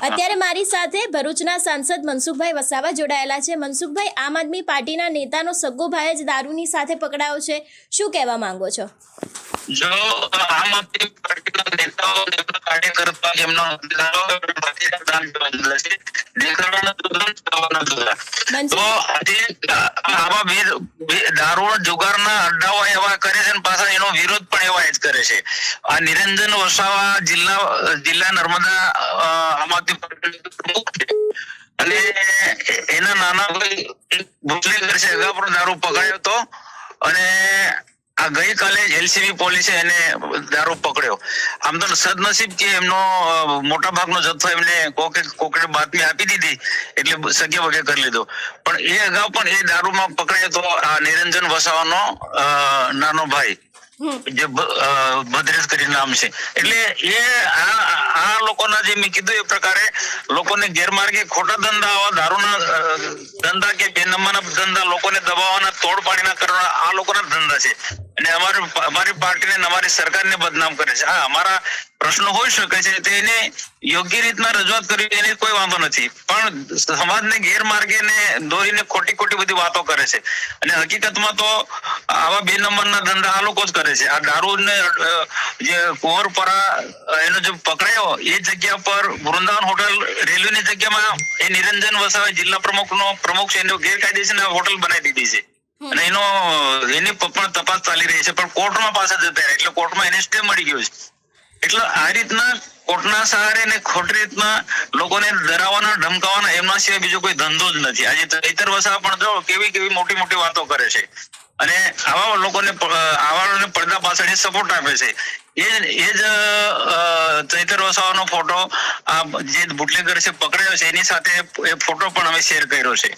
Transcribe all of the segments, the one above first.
અત્યારે મારી સાથે ભરૂચના સાંસદ મનસુખભાઈ વસાવા જોડાયેલા છે. મનસુખભાઈ આમ આદમી પાર્ટીના નેતાનો સગ્ગો ભાઈ જ દારૂની સાથે પકડાયો છે. શું કહેવા માંગો છો? જો આમ આદમી પાર્ટીના નેતાઓ અને એમના તો આવા બે જુગારના અડ્ડાઓ એવા કરે છે પાછા એનો વિરોધ પણ એવા જ કરે છે. આ નિરંજન વસાવા જિલ્લા જિલ્લા નર્મદા આમ આદમી પ્રમુખ છે. અને એના નાના ભાઈ બુટલેગર કરશે અગાઉ પણ દારૂ પકડાયો હતો. અને આ ગઈકાલે એલસીબી પોલીસે એને દારૂ પકડ્યો આમ તો સદનસીબ કે એમનો મોટા ભાગનો જથ્થો એમને કોકે કોકડે બાતમી આપી દીધી, એટલે સગ્ય વગે કરી લીધો પણ એ અગાઉ પણ એ દારૂમાં પકડાયો તો આ નિરંજન વસાવાનો નાનો ભાઈ. જે બદ્રેજ કરી નામ છે. એટલે એ આ આ લોકોના જે મેં કીધું એ પ્રકારે લોકોને ગેરમાર્ગે ખોટા ધંધા દારૂના ધંધા કે બે નંબરના ધંધા લોકોને દબાવવાના તોડ પાડીના કરવાના આ લોકોના ધંધા છે. અને અમારી અમારી પાર્ટીને અમારી સરકારને બદનામ કરે છે. હા, અમારા પ્રશ્નો હોઈ શકે છે તેને યોગ્ય રીતના રજૂઆત કરવી એને કોઈ વાંધો નથી. પણ સમાજને ગેરમાર્ગે ને દોરીને ખોટી ખોટી બધી વાતો કરે છે. અને હકીકતમાં તો આવા બે નંબરના ધંધા આ લોકો જ કરે છે. આ દારૂ ને જે કુંવરપરા પરા એનો જે પકડાયો, એ જગ્યા પર વૃંદાવન હોટલ, રેલવેની જગ્યામાં એ નિરંજન વસાવા જિલ્લા પ્રમુખનો, પ્રમુખ છે, એનો ગેરકાયદેસર હોટલ બનાવી દીધી છે. અને એનો, એની પણ તપાસ ચાલી રહી છે, પણ કોર્ટમાં પાછા જતા એટલે કોર્ટમાં એને સ્ટે મળી ગયો છે. એટલે આ રીતના કોર્ટના સહારે ને ખોટી રીતના લોકોને ડરાવવાના ધમકાવાના એમના સિવાય બીજો કોઈ ધંધો જ નથી. આજે ચૈતર વસા પણ જો કેવી કેવી મોટી મોટી વાતો કરે છે. અને આવા લોકોને આવા પડદા પાછળ સપોર્ટ આપે છે. એ એ જ ચૈતર વસાવાનો ફોટો આ જે બુટલેગર છે પકડાયો છે એની સાથે એ ફોટો પણ અમે શેર કર્યો છે.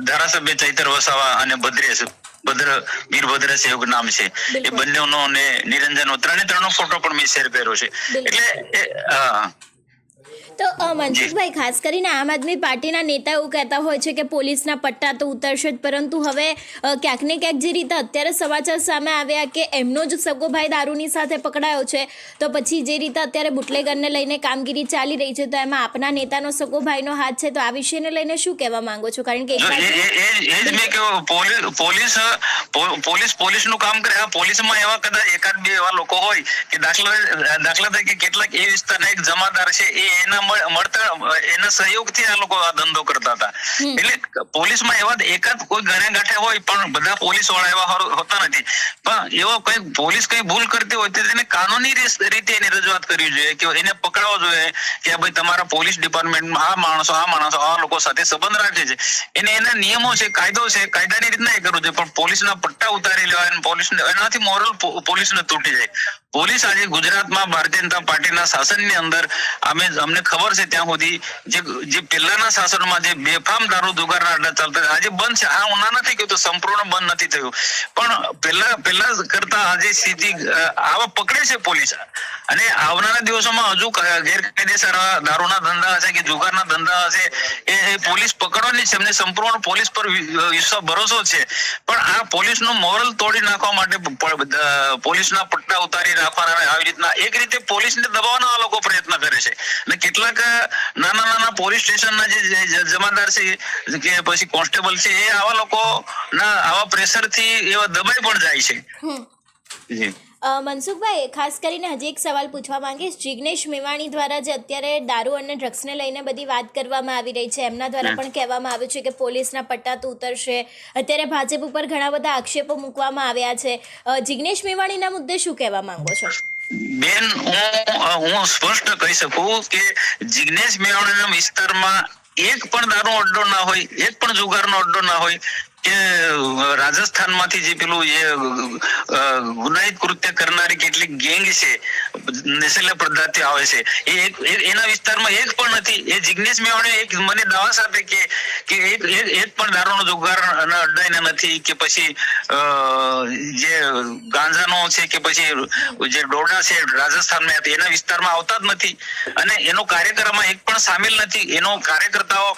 ધારાસભ્ય ચૈતર વસાવા અને ભદ્રેશ ભદ્ર વીરભદ્ર સેવક નામ છે. એ. બંનેનો અને નિરંજનનો ત્રણે ત્રણનો ફોટો પણ મેં શેર કર્યો છે. એટલે હા તો મનસુખભાઈ, ખાસ કરીને આમ આદમી પાર્ટીના નેતા એવું કહેતા હોય છે કે પોલીસના પટ્ટા તો ઉતરશે જ, પરંતુ હવે ક્યાંક ને ક્યાંક જે રીતે અત્યારે સમાચાર સામે આવ્યા કે એમનો જ સગો દારૂની સાથે પકડાયો છે, તો પછી જે રીતે અત્યારે બુટલેગરને લઈને કામગીરી ચાલી રહી છે, તો એમાં આપના નેતાનો સગો હાથ છે, તો આ વિષયને લઈને શું કહેવા માંગો છો? કારણ કે પોલીસ પોલીસ, પોલીસનું કામ કરે પોલીસમાં એવા કદાચ એકાદ બે એવા લોકો હોય કે દાખલા દાખલા તરીકે કેટલાક એ વિસ્તારના એક જમાદાર છે, એ એના મળતા એના સહયોગથી આ લોકો આ ધંધો કરતા હતા. એટલે પોલીસમાં એવા એકાદ કોઈ ગણ્યા ગાંઠે હોય પણ બધા પોલીસવાળા એવા હોતા નથી. પણ એવો કઈ પોલીસ કઈ ભૂલ કરતી હોય તો તેને કાનૂની રીતે એની રજૂઆત કરવી જોઈએ કે એને પકડવો જોઈએ કે ભાઈ તમારા પોલીસ ડિપાર્ટમેન્ટમાં આ માણસો આ માણસો આ લોકો સાથે સંબંધ રાખે છે. એને એના નિયમો છે કાયદો છે કાયદાની રીતના એ કરવું જોઈએ. પણ પોલીસના પટ્ટા ઉતારી લેવા અને પોલીસ એનાથી મોરલ પોલીસને તૂટી જાય. પોલીસ આજે ગુજરાતમાં ભારતીય જનતા પાર્ટીના શાસનની અંદર અમે અમને ખબર છે ત્યાં સુધી જે જે પહેલાના શાસનમાં જે બેફામ દારૂ દુગારના અડ્ડા ચાલતા આજે બંધ છે. આ ઉના નથી કહેતો, સંપૂર્ણ બંધ નથી થયું. પણ પહેલા પહેલા કરતા આજે સ્થિતિ આવા પકડે છે પોલીસ. અને આવનારા દિવસોમાં હજુ ગેરકાયદેસર દારૂના ધંધા હશે કે જુગારના ધંધા હશે, એ પોલીસ પકડવાની છે. એમને સંપૂર્ણ પોલીસ પર વિશ્વાસ ભરોસો છે. પણ આ પોલીસનું મોરલ તોડી નાખવા માટે પોલીસના પટ્ટા ઉતારી રાખવાના આવી રીતના. એક રીતે પોલીસને દબાવવાનો આ લોકો પ્રયત્ન કરે છે. અને કેટલાક નાના નાના પોલીસ સ્ટેશનના જે જમાદાર છે કે પછી કોન્સ્ટેબલ છે એ આવા લોકો ના આવા પ્રેશરથી એવા દબાઈ પણ જાય છે. જી. મનસુખભાઈ ખાસ કરીને હજી એક સવાલ પૂછવા માંગીશ. જિગ્નેશ મેવાણી દ્વારા જે અત્યારે દારૂ અને ડ્રગ્સને લઈને બધી વાત કરવામાં આવી રહી છે એમના દ્વારા પણ કહેવામાં આવ્યું છે કે પોલીસના પટ્ટા તો ઉતરશે. અત્યારે ભાજપ ઉપર ઘણા બધા આક્ષેપો મૂકવામાં આવ્યા છે. જિગ્નેશ મેવાણીના મુદ્દે શું કહેવા માંગો છો? બેન હું હું સ્પષ્ટ કહી શકું કે જિગ્નેશ મેવાણીના વિસ્તારમાં એક પણ દારૂ અડ્ડો ના હોય એક પણ જુગારનો અડ્ડો ના હોય કે રાજસ્થાનમાંથી જે પેલું એ ગુનાહિત કૃત્ય કરનારી કેટલીક ગેંગ છે નશીલા પદાર્થથી આવે છે, એ એના વિસ્તારમાં એક પણ નથી. એ જિગ્નેશ મેવાણી એક મને દાવા સાથે કે કે એક એક પણ દારૂનો જોગાર અને નથી કે પછી જે ગાંજાનો છે કે પછી જે ડોડા છે રાજસ્થાનમાં એના વિસ્તારમાં આવતા જ નથી. અને એનો કાર્યક્રમમાં એક પણ સામેલ નથી. એનો કાર્યકર્તાઓ,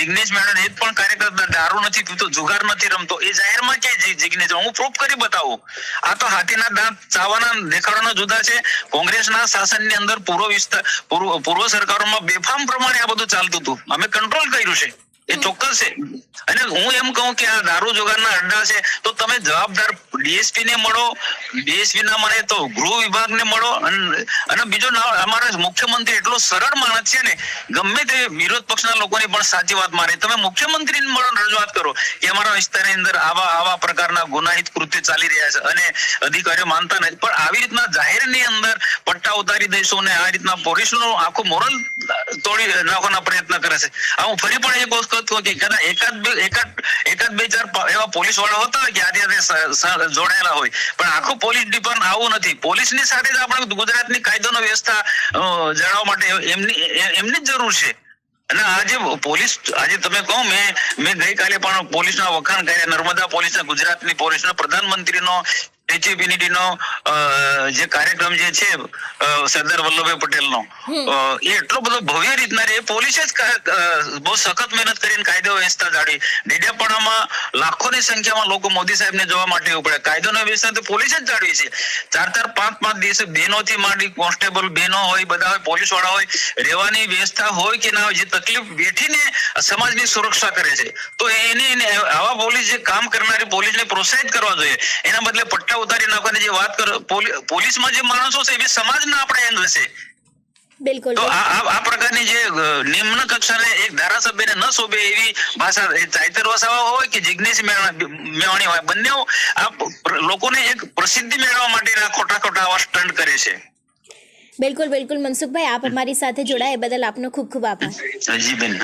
જિગ્નેશ મેવાણી એક પણ કાર્યકર્તા દારૂ નથી પીતો, જુગાર નથી રમતો. એ જાહેરમાં ક્યાંય જીગને જિગ્નેશ હું પ્રૂફ કરી બતાવું. આ તો હાથીના દાંત ચાવવાના દેખાડવાના જુદા છે. કોંગ્રેસના શાસનની અંદર પૂર્વ વિસ્તાર પૂર્વ સરકારોમાં બેફામ પ્રમાણે આ બધું ચાલતું હતું. અમે કંટ્રોલ કર્યું છે. એ ચોક્કસ છે. અને હું એમ કહું કે આ દારૂ જુગારના અડ્ડા છે, તો તમે જવાબદાર ડીએસપી ને મળો ડીએસપી ના મળે તો ગૃહ વિભાગ ને મળો, અને- અને બીજો ના- અમારા મુખ્યમંત્રી એટલો સરળ માણસ છે ને, ગમે તે વિરોધ પક્ષના લોકોની પણ સાચી વાત મારે તમે મુખ્યમંત્રીને મળો રજૂઆત કરો કે અમારા વિસ્તારની અંદર આવા આવા પ્રકારના ગુનાહિત કૃત્ય ચાલી રહ્યા છે અને અધિકારીઓ માનતા નથી. પણ આવી રીતના જાહેરની અંદર પટ્ટા ઉતારી દઈશું ને આ રીતના પોલીસનું આખો મોરલ તોડી નાખવાના પ્રયત્ન કરે છે. આ હું ફરી પણ એક વખત કહું કે કદાચ એકાદ એકાદ એકાદ બે ચાર એવા પોલીસવાળા હોતા કે આજે જોડાયેલા હોય. પણ આખું પોલીસ ડિપાર્ટમેન્ટ આવું નથી. પોલીસની સાથે જ આપણે ગુજરાતની કાયદોનો વ્યવસ્થા જાળવવા માટે એમની એમની જ જરૂર છે. અને આજે પોલીસ આજે તમે કહો, મેં મેં ગઈકાલે પણ પોલીસના વખાણ કર્યા, નર્મદા પોલીસના ગુજરાતની પોલીસના પ્રધાનમંત્રીનો ઓફ જે કાર્યક્રમ જે છે સરદાર વલ્લભભાઈ પટેલનો એ એટલો બધો ભવ્ય રીતના રે પોલીસે જ બહુ સખત મહેનત કરીને કાયદો વ્યવસ્થા જાળવી ડેડિયાપાડામાં લાખોની સંખ્યામાં લોકો મોદી સાહેબને જોવા માટે ઉપડે. કાયદોનો વ્યવસ્થા તો પોલીસે જ જાળવી છે. ચાર ચાર પાંચ પાંચ દિવસે બહેનોથી માંડી કોન્સ્ટેબલ બહેનો હોય બધા હોય પોલીસવાળા હોય રહેવાની વ્યવસ્થા હોય કે ના હોય જે તકલીફ બેઠીને સમાજની સુરક્ષા કરે છે. તો એને એને આવા પોલીસ જે કામ કરનારી પોલીસને પ્રોત્સાહિત કરવા જોઈએ. એના બદલે પટ્ટા ઉતારી નાખવાની જે વાત કરો પોલી- પોલીસમાં જે માણસો છે એ સમાજના આપણે અંગ છે બિલકુલ તો આ પ્રકારની જે નિમ્ન કક્ષાને એક ધારાસભ્યને ન શોભે એવી ભાષા ચાઈતર વસાવા હોય કે જિજ્ઞેશ મેવાણી હોય બંને આ લોકોને એક પ્રસિદ્ધિ મેળવવા માટેના ખોટા ખોટા આવા સ્ટન્ટ કરે છે. બિલકુલ બિલકુલ. મનસુખભાઈ આપ અમારી સાથે જોડાયા બદલ આપનો ખૂબ ખૂબ આભાર. જી બેન